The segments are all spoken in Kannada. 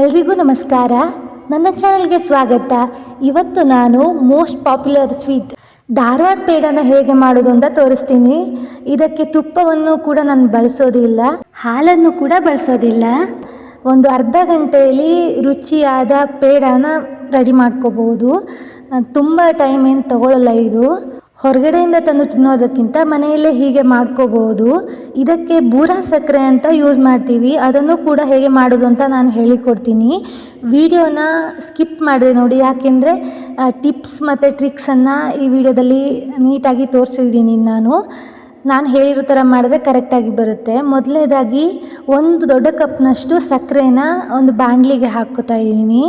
ಎಲ್ರಿಗೂ ನಮಸ್ಕಾರ. ನನ್ನ ಚಾನಲ್ಗೆ ಸ್ವಾಗತ. ಇವತ್ತು ನಾನು ಮೋಸ್ಟ್ ಪಾಪ್ಯುಲರ್ ಸ್ವೀಟ್ ಧಾರವಾಡ ಪೇಡನ ಹೇಗೆ ಮಾಡೋದು ಅಂತ ತೋರಿಸ್ತೀನಿ. ಇದಕ್ಕೆ ತುಪ್ಪವನ್ನು ಕೂಡ ನಾನು ಬಳಸೋದಿಲ್ಲ, ಹಾಲನ್ನು ಕೂಡ ಬಳಸೋದಿಲ್ಲ. ಒಂದು ಅರ್ಧ ಗಂಟೆಯಲ್ಲಿ ರುಚಿಯಾದ ಪೇಡನ ರೆಡಿ ಮಾಡ್ಕೋಬಹುದು. ತುಂಬ ಟೈಮ್ ಏನು ತಗೊಳ್ಳಲ್ಲ ಇದು. ಹೊರಗಡೆಯಿಂದ ತಂದು ತಿನ್ನೋದಕ್ಕಿಂತ ಮನೆಯಲ್ಲೇ ಹೀಗೆ ಮಾಡ್ಕೋಬಹುದು. ಇದಕ್ಕೆ ಬೂರಾ ಸಕ್ಕರೆ ಅಂತ ಯೂಸ್ ಮಾಡ್ತೀವಿ. ಅದನ್ನು ಕೂಡ ಹೇಗೆ ಮಾಡೋದು ಅಂತ ನಾನು ಹೇಳಿಕೊಡ್ತೀನಿ. ವಿಡಿಯೋನ ಸ್ಕಿಪ್ ಮಾಡಿದೆ ನೋಡಿ. ಯಾಕೆಂದರೆ ಟಿಪ್ಸ್ ಮತ್ತು ಟ್ರಿಕ್ಸನ್ನು ಈ ವಿಡಿಯೋದಲ್ಲಿ ನೀಟಾಗಿ ತೋರಿಸಿದ್ದೀನಿ ನಾನು. ನಾನು ಹೇಳಿರೋ ಥರ ಮಾಡಿದ್ರೆ ಕರೆಕ್ಟಾಗಿ ಬರುತ್ತೆ. ಮೊದಲನೇದಾಗಿ ಒಂದು ದೊಡ್ಡ ಕಪ್ನಷ್ಟು ಸಕ್ಕರೆನ ಒಂದು ಬಾಣಲಿಗೆ ಹಾಕ್ಕೋತಾ ಇದ್ದೀನಿ.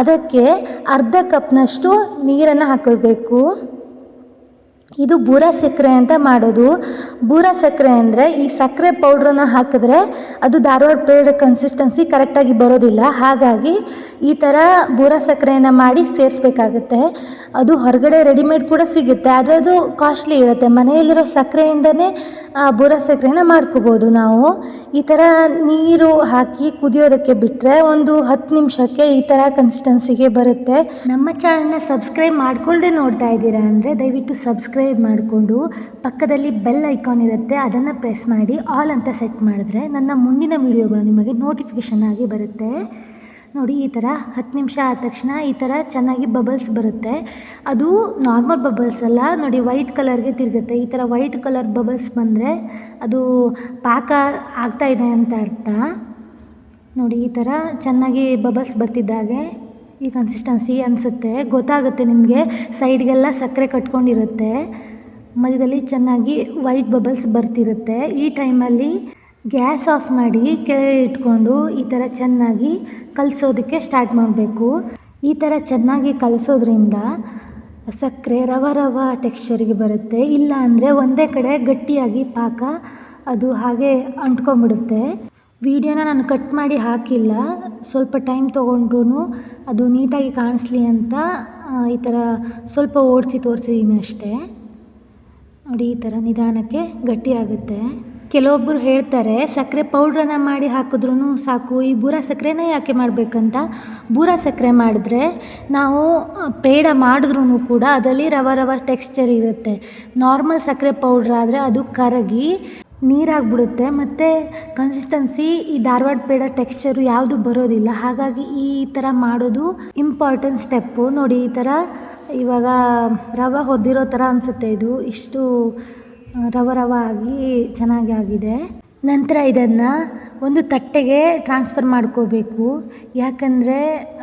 ಅದಕ್ಕೆ ಅರ್ಧ ಕಪ್ನಷ್ಟು ನೀರನ್ನು ಹಾಕೋಬೇಕು ಇದು ಬೂರ ಸಕ್ಕರೆ ಅಂತ ಮಾಡೋದು. ಬೂರ ಸಕ್ಕರೆ ಅಂದರೆ ಈ ಸಕ್ಕರೆ ಪೌಡ್ರನ್ನ ಹಾಕಿದ್ರೆ ಅದು ಧಾರವಾಡ ಪೇಡ ಕನ್ಸಿಸ್ಟೆನ್ಸಿ ಕರೆಕ್ಟಾಗಿ ಬರೋದಿಲ್ಲ. ಹಾಗಾಗಿ ಈ ಥರ ಬೂರ ಸಕ್ಕರೆಯನ್ನು ಮಾಡಿ ಸೇರಿಸ್ಬೇಕಾಗುತ್ತೆ. ಅದು ಹೊರಗಡೆ ರೆಡಿಮೇಡ್ ಕೂಡ ಸಿಗುತ್ತೆ. ಆದರೆ ಅದು ಕಾಸ್ಟ್ಲಿ ಇರುತ್ತೆ. ಮನೆಯಲ್ಲಿರೋ ಸಕ್ಕರೆಯಿಂದನೇ ಬೂರ ಸಕ್ಕರೆನ ಮಾಡ್ಕೋಬೋದು ನಾವು. ಈ ಥರ ನೀರು ಹಾಕಿ ಕುದಿಯೋದಕ್ಕೆ ಬಿಟ್ಟರೆ ಒಂದು ಹತ್ತು ನಿಮಿಷಕ್ಕೆ ಈ ಥರ ಕನ್ಸಿಸ್ಟೆನ್ಸಿಗೆ ಬರುತ್ತೆ. ನಮ್ಮ ಚಾನಲ್ನ ಸಬ್ಸ್ಕ್ರೈಬ್ ಮಾಡ್ಕೊಳ್ಳದೆ ನೋಡ್ತಾ ಇದ್ದೀರಾ ಅಂದರೆ ದಯವಿಟ್ಟು ಸಬ್ಸ್ಕ್ರೈಬ್ ಮಾಡಿಕೊಂಡು ಪಕ್ಕದಲ್ಲಿ ಬೆಲ್ ಐಕಾನ್ ಇರುತ್ತೆ, ಅದನ್ನು ಪ್ರೆಸ್ ಮಾಡಿ ಆಲ್ ಅಂತ ಸೆಟ್ ಮಾಡಿದ್ರೆ ನನ್ನ ಮುಂದಿನ ವೀಡಿಯೋಗಳು ನಿಮಗೆ ನೋಟಿಫಿಕೇಷನ್ ಆಗಿ ಬರುತ್ತೆ. ನೋಡಿ, ಈ ಥರ ಹತ್ತು ನಿಮಿಷ ಆದ ತಕ್ಷಣ ಈ ಥರ ಚೆನ್ನಾಗಿ ಬಬಲ್ಸ್ ಬರುತ್ತೆ. ಅದು ನಾರ್ಮಲ್ ಬಬಲ್ಸ್ ಅಲ್ಲ, ನೋಡಿ ವೈಟ್ ಕಲರ್ಗೆ ತಿರುಗುತ್ತೆ. ಈ ಥರ ವೈಟ್ ಕಲರ್ ಬಬಲ್ಸ್ ಬಂದರೆ ಅದು ಪಾಕ ಆಗ್ತಾ ಇದೆ ಅಂತ ಅರ್ಥ. ನೋಡಿ, ಈ ಥರ ಚೆನ್ನಾಗಿ ಬಬಲ್ಸ್ ಬರ್ತಿದ್ದಾಗೆ. ಈ ಕನ್ಸಿಸ್ಟೆನ್ಸಿ ಅನಿಸುತ್ತೆ. ಗೊತ್ತಾಗುತ್ತೆ ನಿಮಗೆ. ಸೈಡ್ಗೆಲ್ಲ ಸಕ್ಕರೆ ಕಟ್ಕೊಂಡಿರುತ್ತೆ. ಮಧ್ಯದಲ್ಲಿ ಚೆನ್ನಾಗಿ ವೈಟ್ ಬಬಲ್ಸ್ ಬರ್ತಿರುತ್ತೆ. ಈ ಟೈಮಲ್ಲಿ ಗ್ಯಾಸ್ ಆಫ್ ಮಾಡಿ ಕೆಳಗೆ ಇಟ್ಕೊಂಡು ಈ ಥರ ಚೆನ್ನಾಗಿ ಕಲಿಸೋದಕ್ಕೆ ಸ್ಟಾರ್ಟ್ ಮಾಡಬೇಕು. ಈ ಥರ ಚೆನ್ನಾಗಿ ಕಲಿಸೋದ್ರಿಂದ ಸಕ್ಕರೆ ರವ ರವ ಟೆಕ್ಸ್ಚರಿಗೆ ಬರುತ್ತೆ. ಇಲ್ಲ ಅಂದರೆ ಒಂದೇ ಕಡೆ ಗಟ್ಟಿಯಾಗಿ ಪಾಕ ಅದು ಹಾಗೆ ಅಂಟ್ಕೊಂಬಿಡುತ್ತೆ ವಿಡಿಯೋನ ನಾನು ಕಟ್ ಮಾಡಿ ಹಾಕಿಲ್ಲ. ಸ್ವಲ್ಪ ಟೈಮ್ ತೊಗೊಂಡ್ರು ಅದು ನೀಟಾಗಿ ಕಾಣಿಸ್ಲಿ ಅಂತ ಈ ಥರ ಸ್ವಲ್ಪ ಓಡಿಸಿ ತೋರಿಸಿದ್ದೀನಿ ಅಷ್ಟೇ. ನೋಡಿ, ಈ ಥರ ನಿಧಾನಕ್ಕೆ ಗಟ್ಟಿಯಾಗುತ್ತೆ. ಕೆಲವೊಬ್ಬರು ಹೇಳ್ತಾರೆ, ಸಕ್ಕರೆ ಪೌಡ್ರನ್ನ ಮಾಡಿ ಹಾಕಿದ್ರೂ ಸಾಕು. ಈ ಬೂರ ಸಕ್ಕರೆನ ಯಾಕೆ ಮಾಡಬೇಕಂತ? ಬೂರ ಸಕ್ಕರೆ ಮಾಡಿದ್ರೆ ನಾವು ಪೇಡ ಮಾಡಿದ್ರೂ ಕೂಡ ಅದರಲ್ಲಿ ರವ ರವ ಟೆಕ್ಸ್ಚರ್ ಇರುತ್ತೆ. ನಾರ್ಮಲ್ ಸಕ್ಕರೆ ಪೌಡ್ರ್ ಆದರೆ ಅದು ಕರಗಿ ನೀರಾಗ್ಬಿಡುತ್ತೆ, ಮತ್ತು ಕನ್ಸಿಸ್ಟೆನ್ಸಿ ಈ ಧಾರವಾಡ ಪೇಡ ಟೆಕ್ಸ್ಚರು ಯಾವುದು ಬರೋದಿಲ್ಲ. ಹಾಗಾಗಿ ಈ ಥರ ಮಾಡೋದು ಇಂಪಾರ್ಟೆಂಟ್ ಸ್ಟೆಪ್ಪು ನೋಡಿ, ಈ ಥರ ಇವಾಗ ರವೆ ಹೊದ್ದಿರೋ ಥರ ಅನಿಸುತ್ತೆ ಇದು. ಇಷ್ಟು ರವೆ ರವ ಆಗಿ ಚೆನ್ನಾಗಿ ಆಗಿದೆ. ನಂತರ ಇದನ್ನು ಒಂದು ತಟ್ಟೆಗೆ ಟ್ರಾನ್ಸ್ಫರ್ ಮಾಡ್ಕೋಬೇಕು. ಯಾಕಂದರೆ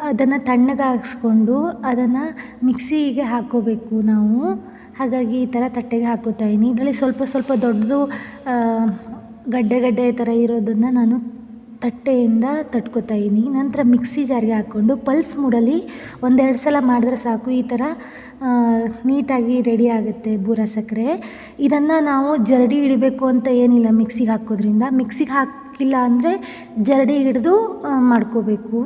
ಅದನ್ನು ತಣ್ಣಗಾಗಿಸ್ಕೊಂಡು ಅದನ್ನು ಮಿಕ್ಸಿಗೆ ಹಾಕ್ಕೋಬೇಕು ನಾವು. ಹಾಗಾಗಿ ಈ ಥರ ತಟ್ಟೆಗೆ ಹಾಕೋತಾ ಇದ್ದೀನಿ. ಇದರಲ್ಲಿ ಸ್ವಲ್ಪ ಸ್ವಲ್ಪ ದೊಡ್ಡದು ಗಡ್ಡೆ ಗಡ್ಡೆ ಥರ ಇರೋದನ್ನು ನಾನು ತಟ್ಟೆಯಿಂದ ತಟ್ಕೋತಾ ಇದ್ದೀನಿ. ನಂತರ ಮಿಕ್ಸಿ ಜಾರ್ಗೆ ಹಾಕ್ಕೊಂಡು ಪಲ್ಸ್ ಮೂಡಲ್ಲಿ ಒಂದೆರಡು ಸಲ ಮಾಡಿದ್ರೆ ಸಾಕು. ಈ ಥರ ನೀಟಾಗಿ ರೆಡಿ ಆಗುತ್ತೆ ಬೂರ ಸಕ್ಕರೆ. ಇದನ್ನು ನಾವು ಜರಡಿ ಹಿಡಿಬೇಕು ಅಂತ ಏನಿಲ್ಲ ಮಿಕ್ಸಿಗೆ ಹಾಕೋದ್ರಿಂದ. ಮಿಕ್ಸಿಗೆ ಹಾಕಿಲ್ಲ ಅಂದರೆ ಜರಡಿ ಹಿಡಿದು ಮಾಡ್ಕೋಬೇಕು.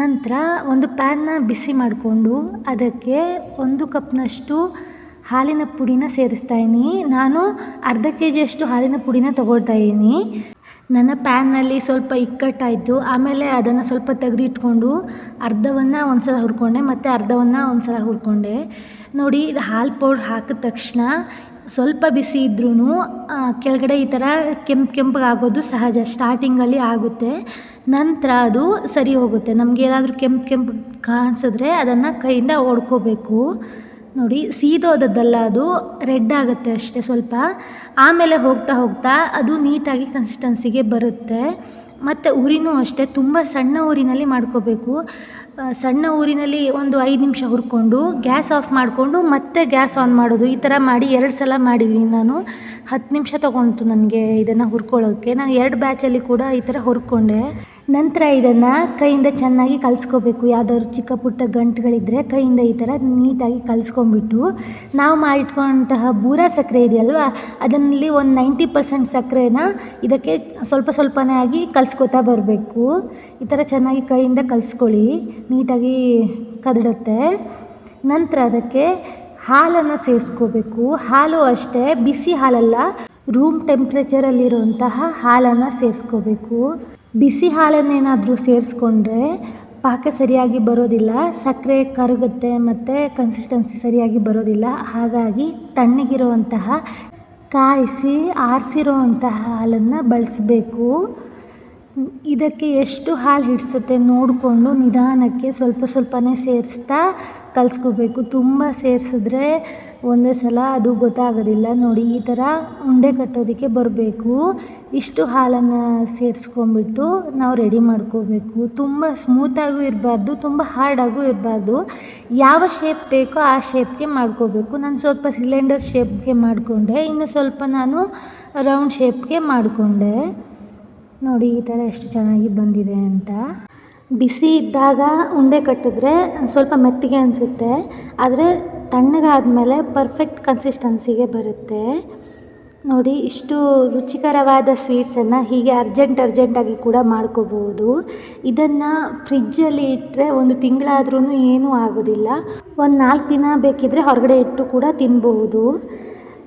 ನಂತರ ಒಂದು ಪ್ಯಾನ್ನ ಬಿಸಿ ಮಾಡಿಕೊಂಡು ಅದಕ್ಕೆ ಒಂದು ಕಪ್ನಷ್ಟು ಹಾಲಿನ ಪುಡಿನ ಸೇರಿಸ್ತಾ ಇದ್ದೀನಿ. ನಾನು ಅರ್ಧ ಕೆ ಜಿಯಷ್ಟು ಹಾಲಿನ ಪುಡಿನ ತಗೊಳ್ತಾ ಇದ್ದೀನಿ. ನನ್ನ ಪ್ಯಾನ್ನಲ್ಲಿ ಸ್ವಲ್ಪ ಇಕ್ಕಟ್ಟಾಯಿತು. ಆಮೇಲೆ ಅದನ್ನು ಸ್ವಲ್ಪ ತೆಗೆದಿಟ್ಕೊಂಡು ಅರ್ಧವನ್ನು ಒಂದು ಸಲ ಹುರ್ಕೊಂಡೆ, ಮತ್ತು ಅರ್ಧವನ್ನು ಒಂದು ಸಲ ಹುರ್ಕೊಂಡೆ. ನೋಡಿ, ಇದು ಹಾಲು ಪೌಡ್ರ್ ಹಾಕಿದ ತಕ್ಷಣ ಸ್ವಲ್ಪ ಬಿಸಿ ಇದ್ರೂ ಕೆಳಗಡೆ ಈ ಥರ ಕೆಂಪು ಕೆಂಪಗಾಗೋದು ಸಹಜ. ಸ್ಟಾರ್ಟಿಂಗಲ್ಲಿ ಆಗುತ್ತೆ. ನಂತರ ಅದು ಸರಿ ಹೋಗುತ್ತೆ. ನಮಗೆ ಏನಾದರೂ ಕೆಂಪು ಕೆಂಪು ಕಾಣಿಸಿದ್ರೆ ಅದನ್ನು ಕೈಯಿಂದ ಹೊಡ್ಕೋಬೇಕು ನೋಡಿ, ಸೀದೋದದ್ದಲ್ಲ ಅದು, ರೆಡ್ ಆಗುತ್ತೆ ಅಷ್ಟೇ ಸ್ವಲ್ಪ. ಆಮೇಲೆ ಹೋಗ್ತಾ ಹೋಗ್ತಾ ಅದು ನೀಟಾಗಿ ಕನ್ಸಿಸ್ಟೆನ್ಸಿಗೆ ಬರುತ್ತೆ. ಮತ್ತು ಉರಿನೂ ಅಷ್ಟೇ, ತುಂಬ ಸಣ್ಣ ಊರಿನಲ್ಲಿ ಮಾಡ್ಕೋಬೇಕು. ಸಣ್ಣ ಊರಿನಲ್ಲಿ ಒಂದು ಐದು ನಿಮಿಷ ಹುರ್ಕೊಂಡು, ಗ್ಯಾಸ್ ಆಫ್ ಮಾಡಿಕೊಂಡು, ಮತ್ತೆ ಗ್ಯಾಸ್ ಆನ್ ಮಾಡೋದು. ಈ ಥರ ಮಾಡಿ ಎರಡು ಸಲ ಮಾಡಿದ್ದೀನಿ ನಾನು. ಹತ್ತು ನಿಮಿಷ ತೊಗೊಳ್ತು ನನಗೆ ಇದನ್ನು ಹುರ್ಕೊಳ್ಳೋಕ್ಕೆ. ನಾನು ಎರಡು ಬ್ಯಾಚಲ್ಲಿ ಕೂಡ ಈ ಥರ ಹುರ್ಕೊಂಡೆ. ನಂತರ ಇದನ್ನು ಕೈಯಿಂದ ಚೆನ್ನಾಗಿ ಕಲಿಸ್ಕೋಬೇಕು. ಯಾವುದಾದ್ರು ಚಿಕ್ಕ ಪುಟ್ಟ ಗಂಟುಗಳಿದ್ದರೆ ಕೈಯಿಂದ ಈ ಥರ ನೀಟಾಗಿ ಕಲಿಸ್ಕೊಂಬಿಟ್ಟು ನಾವು ಮಾಡಿಟ್ಕೊಂಡಂತಹ ಬೂರ ಸಕ್ಕರೆ ಇದೆಯಲ್ವಾ, ಅದರಲ್ಲಿ ಒಂದು ನೈಂಟಿ ಪರ್ಸೆಂಟ್ ಸಕ್ಕರೆನ ಇದಕ್ಕೆ ಸ್ವಲ್ಪ ಸ್ವಲ್ಪನೇ ಆಗಿ ಕಲಿಸ್ಕೊತಾ ಬರಬೇಕು. ಈ ಥರ ಚೆನ್ನಾಗಿ ಕೈಯಿಂದ ಕಲಿಸ್ಕೊಳ್ಳಿ, ನೀಟಾಗಿ ಕದಡುತ್ತೆ. ನಂತರ ಅದಕ್ಕೆ ಹಾಲನ್ನು ಸೇರಿಸ್ಕೋಬೇಕು ಹಾಲು ಅಷ್ಟೇ, ಬಿಸಿ ಹಾಲಲ್ಲ, ರೂಮ್ ಟೆಂಪ್ರೇಚರಲ್ಲಿರುವಂತಹ ಹಾಲನ್ನು ಸೇರಿಸ್ಕೋಬೇಕು ಬಿಸಿ ಹಾಲನ್ನೇನಾದರೂ ಸೇರಿಸ್ಕೊಂಡ್ರೆ ಪಾಕ ಸರಿಯಾಗಿ ಬರೋದಿಲ್ಲ, ಸಕ್ಕರೆ ಕರಗುತ್ತೆ ಮತ್ತು ಕನ್ಸಿಸ್ಟೆನ್ಸಿ ಸರಿಯಾಗಿ ಬರೋದಿಲ್ಲ. ಹಾಗಾಗಿ ತಣ್ಣಗಿರುವಂತಹ, ಕಾಯಿಸಿ ಆರಿಸಿರುವಂತಹ ಹಾಲನ್ನು ಬಳಸಬೇಕು. ಇದಕ್ಕೆ ಎಷ್ಟು ಹಾಲು ಹಿಡಿಸುತ್ತೆ ನೋಡಿಕೊಂಡು ನಿಧಾನಕ್ಕೆ ಸ್ವಲ್ಪ ಸ್ವಲ್ಪನೇ ಸೇರಿಸ್ತಾ ಕಲಿಸ್ಕೋಬೇಕು. ತುಂಬ ಸೇರಿಸಿದ್ರೆ ಒಂದೇ ಸಲ ಅದು ಗೊತ್ತಾಗೋದಿಲ್ಲ. ನೋಡಿ, ಈ ಥರ ಉಂಡೆ ಕಟ್ಟೋದಕ್ಕೆ ಬರಬೇಕು. ಇಷ್ಟು ಹಾಲನ್ನು ಸೇರಿಸ್ಕೊಂಬಿಟ್ಟು ನಾವು ರೆಡಿ ಮಾಡ್ಕೋಬೇಕು. ತುಂಬ ಸ್ಮೂತಾಗೂ ಇರಬಾರ್ದು, ತುಂಬ ಹಾರ್ಡಾಗೂ ಇರಬಾರ್ದು. ಯಾವ ಶೇಪ್ ಬೇಕೋ ಆ ಶೇಪ್ಗೆ ಮಾಡ್ಕೋಬೇಕು. ನಾನು ಸ್ವಲ್ಪ ಸಿಲಿಂಡರ್ ಶೇಪ್ಗೆ ಮಾಡಿಕೊಂಡೆ. ಇನ್ನು ಸ್ವಲ್ಪ ನಾನು ರೌಂಡ್ ಶೇಪ್ಗೆ ಮಾಡಿಕೊಂಡೆ. ನೋಡಿ ಈ ಥರ ಎಷ್ಟು ಚೆನ್ನಾಗಿ ಬಂದಿದೆ ಅಂತ. ಬಿಸಿ ಇದ್ದಾಗ ಉಂಡೆ ಕಟ್ಟಿದ್ರೆ ಸ್ವಲ್ಪ ಮೆತ್ತಗೆ ಅನಿಸುತ್ತೆ, ಆದರೆ ತಣ್ಣಗಾದಮೇಲೆ ಪರ್ಫೆಕ್ಟ್ ಕನ್ಸಿಸ್ಟೆನ್ಸಿಗೆ ಬರುತ್ತೆ. ನೋಡಿ ಇಷ್ಟು ರುಚಿಕರವಾದ ಸ್ವೀಟ್ಸನ್ನು ಹೀಗೆ ಅರ್ಜೆಂಟ್ ಅರ್ಜೆಂಟಾಗಿ ಕೂಡ ಮಾಡ್ಕೋಬೋದು ಇದನ್ನು ಫ್ರಿಜ್ಜಲ್ಲಿ ಇಟ್ಟರೆ ಒಂದು ತಿಂಗಳಾದ್ರೂ ಏನೂ ಆಗೋದಿಲ್ಲ. ಒಂದು ನಾಲ್ಕು ದಿನ ಬೇಕಿದ್ದರೆ ಹೊರಗಡೆ ಇಟ್ಟು ಕೂಡ ತಿನ್ಬಹುದು.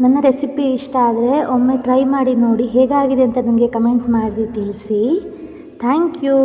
ನನ್ನ ರೆಸಿಪಿ ಇಷ್ಟ ಆದರೆ ಒಮ್ಮೆ ಟ್ರೈ ಮಾಡಿ ನೋಡಿ ಹೇಗಾಗಿದೆ ಅಂತ ನನಗೆ ಕಮೆಂಟ್ಸ್ ಮಾಡಿ ತಿಳಿಸಿ. Thank you.